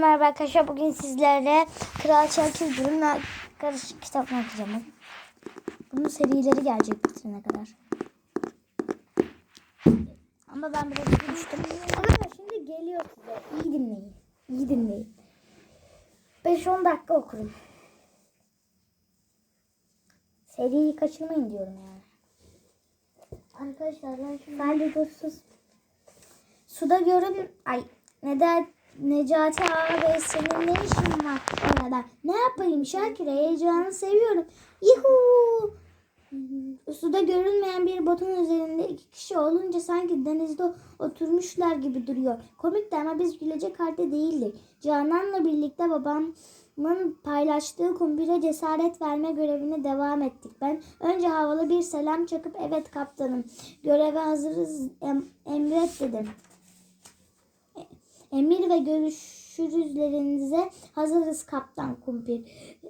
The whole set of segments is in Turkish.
Merhaba arkadaşlar bugün sizlerle Kral Şakir Durum'la karışık kitap okuyacağım. Bunun serileri gelecek bitirene kadar. Ama ben biraz düştüm. Arkadaşlar şimdi geliyor size. İyi dinleyin. İyi dinleyin. 5-10 dakika okurum. Seriyi kaçırmayın diyorum yani. Arkadaşlar ben şimdi... Sadece dursuz. Suda görün... Ay neden Necati abi senin ne işin var orada? Ne yapayım Şakir heyecanı seviyorum. Yuhu. Suda görünmeyen bir botun üzerinde iki kişi olunca sanki denizde oturmuşlar gibi duruyor. Komikti ama biz gülecek halde değildik. Canan'la birlikte babamın paylaştığı kumbire cesaret verme görevine devam ettik. Ben önce havalı bir selam çakıp evet kaptanım göreve hazırız em- emret dedim. Emir ve görüşürüzlerinize hazırız kaptan kumpir.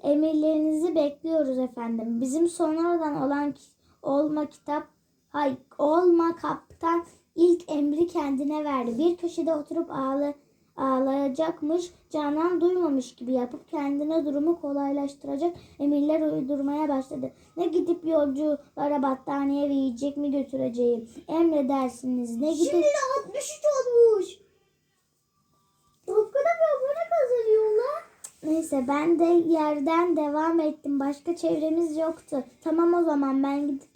Emirlerinizi bekliyoruz efendim. Bizim sonradan olan olma kitap hay olma kaptan ilk emri kendine verdi. Bir köşede oturup ağla, ağlayacakmış. Canan duymamış gibi yapıp kendine durumu kolaylaştıracak emirler uydurmaya başladı. Ne gidip yolculara battaniye ve yiyecek mi götüreceğim? Emredersiniz. Ne gidip... Şimdi de 63 olmuş. Dakikada bir abone kazanıyorlar. Neyse ben de yerden devam ettim. Başka çevremiz yoktu. Tamam o zaman ben gidip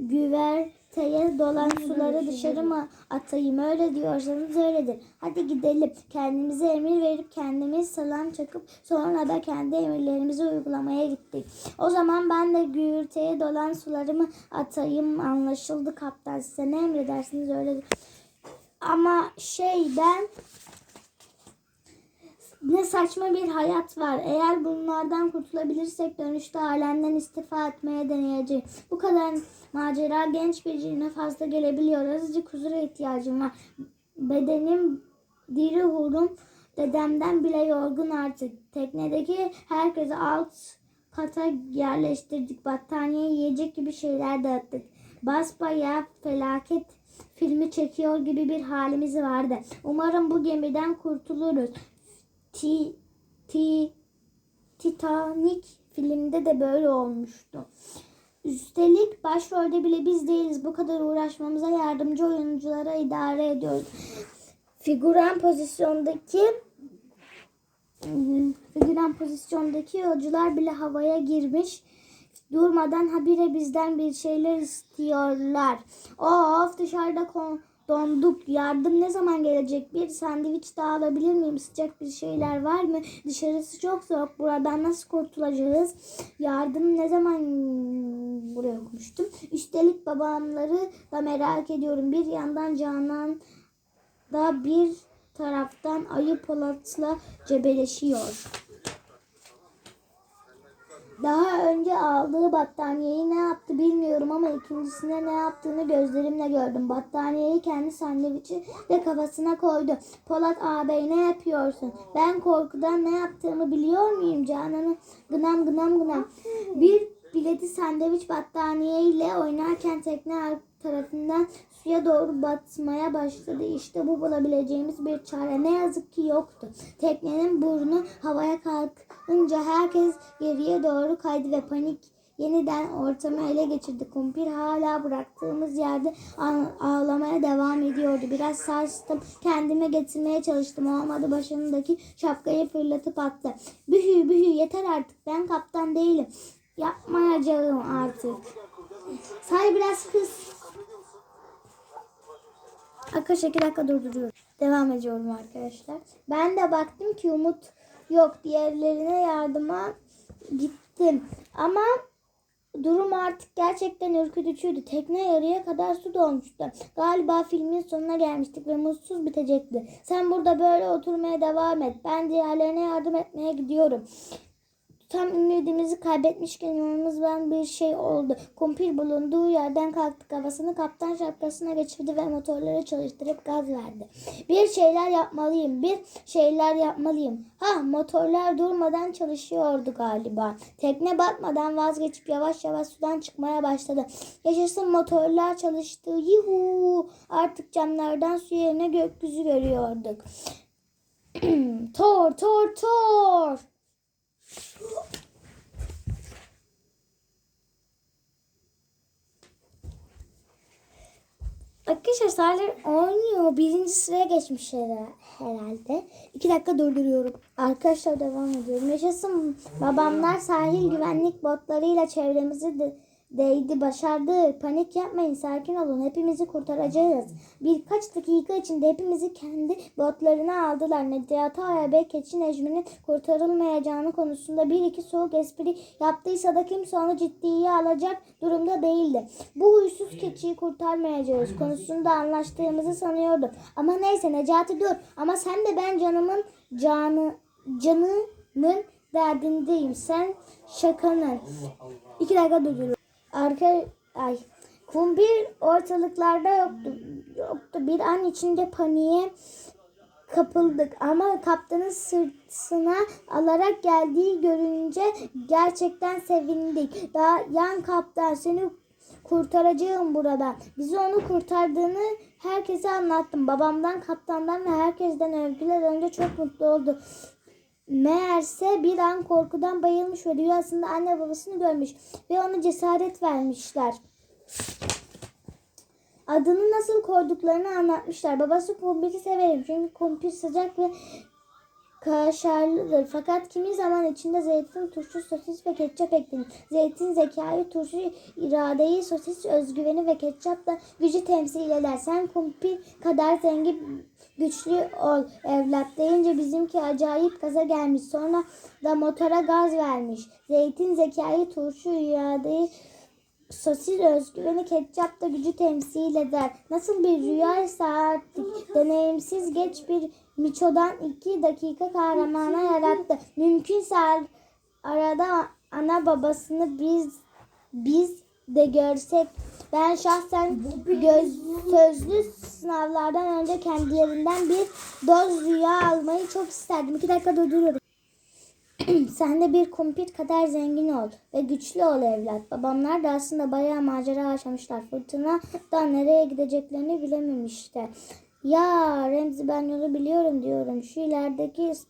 güverteye dolan suları dışarı mı atayım? Öyle diyorsanız öyledir. Hadi gidelim. Kendimize emir verip kendimiz salam çakıp sonra da kendi emirlerimizi uygulamaya gittik. O zaman ben de güverteye dolan suları mı atayım? Anlaşıldı kaptan. Size ne emredersiniz öyledir. Ama şey ben ne saçma bir hayat var. Eğer bunlardan kurtulabilirsek dönüşte alemden istifa etmeye deneyeceğim. Bu kadar macera genç birine fazla gelebiliyor. Azıcık huzura ihtiyacım var. Bedenim diri hurum dedemden bile yorgun artık. Teknedeki herkese alt kata yerleştirdik. Battaniye yiyecek gibi şeyler dağıttık. Basbayağı felaket filmi çekiyor gibi bir halimiz vardı. Umarım bu gemiden kurtuluruz. Ti, ti, Titanic filmde de böyle olmuştu. Üstelik başrolde bile biz değiliz. Bu kadar uğraşmamıza yardımcı oyunculara idare ediyoruz. Figüran pozisyondaki figüran pozisyondaki yolcular bile havaya girmiş. Durmadan habire bizden bir şeyler istiyorlar. Of dışarıda kon- donduk. Yardım ne zaman gelecek? Bir sandviç daha alabilir miyim? Sıcak bir şeyler var mı? Dışarısı çok soğuk. Buradan nasıl kurtulacağız? Yardım ne zaman buraya okumuştum. Üstelik babamları da merak ediyorum. Bir yandan Canan da bir taraftan Ayı Polat'la cebeleşiyor. Daha önce aldığı battaniyeyi ne yaptı bilmiyorum ama ikincisine ne yaptığını gözlerimle gördüm. Battaniyeyi kendi sandviçi de kafasına koydu. Polat ağabey ne yapıyorsun? Ben korkudan ne yaptığımı biliyor muyum Canan'ı? Gınam gınam gınam. Bir bileti sandviç battaniye ile oynarken tekne tarafından suya doğru batmaya başladı. İşte bu bulabileceğimiz bir çare. Ne yazık ki yoktu. Teknenin burnu havaya kalkınca herkes geriye doğru kaydı ve panik yeniden ortamı ele geçirdi. Kumpir hala bıraktığımız yerde ağ- ağlamaya devam ediyordu. Biraz sarstım. Kendime getirmeye çalıştım. Olmadı başındaki şapkayı fırlatıp attı. Bühü bühü yeter artık. Ben kaptan değilim. Yapmayacağım artık. Say biraz kız. Arkadaşlar iki dakika durduruyorum. Devam ediyorum arkadaşlar. Ben de baktım ki umut yok. Diğerlerine yardıma gittim. Ama durum artık gerçekten ürkütücüydü. Tekne yarıya kadar su dolmuştu. Galiba filmin sonuna gelmiştik ve mutsuz bitecekti. Sen burada böyle oturmaya devam et. Ben diğerlerine yardım etmeye gidiyorum. Tam ümidimizi kaybetmişken yanımızdan bir şey oldu. Kumpir bulunduğu yerden kalktı kafasını kaptan şapkasına geçirdi ve motorları çalıştırıp gaz verdi. Bir şeyler yapmalıyım, bir şeyler yapmalıyım. Ha motorlar durmadan çalışıyordu galiba. Tekne batmadan vazgeçip yavaş yavaş sudan çıkmaya başladı. Yaşasın motorlar çalıştı. Yuhu! Artık camlardan su yerine gökyüzü görüyorduk. Tor tor tor. Arkadaşlar Salih oynuyor. Birinci sıraya geçmiş her- herhalde. İki dakika durduruyorum. Arkadaşlar devam ediyorum. Yaşasın babamlar sahil güvenlik botlarıyla çevremizi de, değdi, başardı. Panik yapmayın, sakin olun. Hepimizi kurtaracağız. Birkaç dakika içinde hepimizi kendi botlarına aldılar. Necati Aya Keçi Necmi'nin kurtarılmayacağını konusunda bir iki soğuk espri yaptıysa da kimse onu ciddiye alacak durumda değildi. Bu huysuz keçiyi kurtarmayacağız konusunda anlaştığımızı sanıyordum. Ama neyse Necati dur. Ama sen de ben canımın canı canımın derdindeyim. Sen şakanın. İki dakika durduruyorum. Arka ay kumbir ortalıklarda yoktu. Yoktu. Bir an içinde paniğe kapıldık ama kaptanın sırtına alarak geldiği görünce gerçekten sevindik. Daha yan kaptan seni kurtaracağım buradan. Bizi onu kurtardığını herkese anlattım. Babamdan, kaptandan ve herkesten övgüler önce çok mutlu oldu. Meğerse bir an korkudan bayılmış ve rüyasında anne babasını görmüş ve ona cesaret vermişler. Adını nasıl koyduklarını anlatmışlar. Babası kumpiri severim çünkü kumpir sıcak ve kaşarlıdır. Fakat kimi zaman içinde zeytin, turşu, sosis ve ketçap eklenir. Zeytin zekayı, turşu iradeyi, sosis özgüveni ve ketçap da gücü temsil eder. Sen kumpir kadar zengin, güçlü ol evlat deyince bizimki acayip gaza gelmiş. Sonra da motora gaz vermiş. Zeytin zekayı, turşu iradeyi, Sosis özgüveni ketçap da gücü temsil eder. Nasıl bir rüyaysa artık deneyimsiz geç bir miçodan iki dakika kahramana yarattı. Mümkünse ar- arada ana babasını biz biz de görsek ben şahsen göz, sözlü sınavlardan önce kendilerinden bir doz rüya almayı çok isterdim. İki dakika durduruyorum. Sen de bir kumpir kadar zengin ol ve güçlü ol evlat. Babamlar da aslında bayağı macera yaşamışlar. Fırtına da nereye gideceklerini bilememişler. Ya Remzi ben yolu biliyorum diyorum. Şu ilerideki is-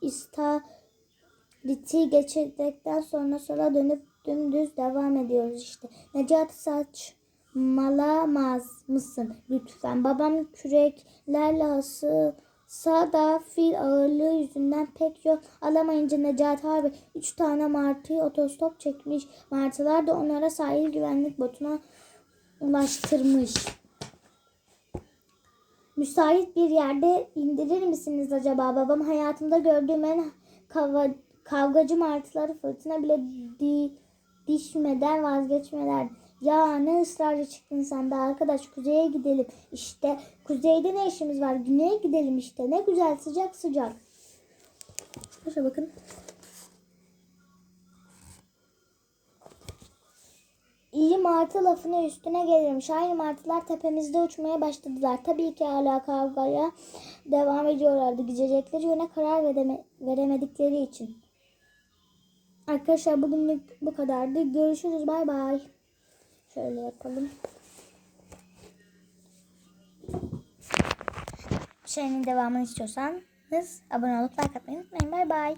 istavriti geçirdikten sonra sola dönüp dümdüz devam ediyoruz işte. Necati saçmalamaz mısın lütfen? Babam küreklerle hası Sağda fil ağırlığı yüzünden pek yol alamayınca Necati abi üç tane martıyı otostop çekmiş. Martılar da onlara sahil güvenlik botuna ulaştırmış. Müsait bir yerde indirir misiniz acaba? Babam hayatımda gördüğüm en kava, kavgacı martıları fırtına bile di, dişmeden vazgeçmeler. Ya ne ısrarcı çıktın sen de arkadaş kuzeye gidelim. İşte kuzeyde ne işimiz var? Güneye gidelim işte. Ne güzel sıcak sıcak. Şuraya bakın. İyi martı lafını üstüne gelirmiş. Aynı martılar tepemizde uçmaya başladılar. Tabii ki hala kavgaya devam ediyorlardı. Gidecekleri yöne karar vereme- veremedikleri için. Arkadaşlar bugünlük bu kadardı. Görüşürüz. Bay bay. Şöyle yapalım. Şeyin devamını istiyorsanız abone olup like atmayı unutmayın. Bay bay.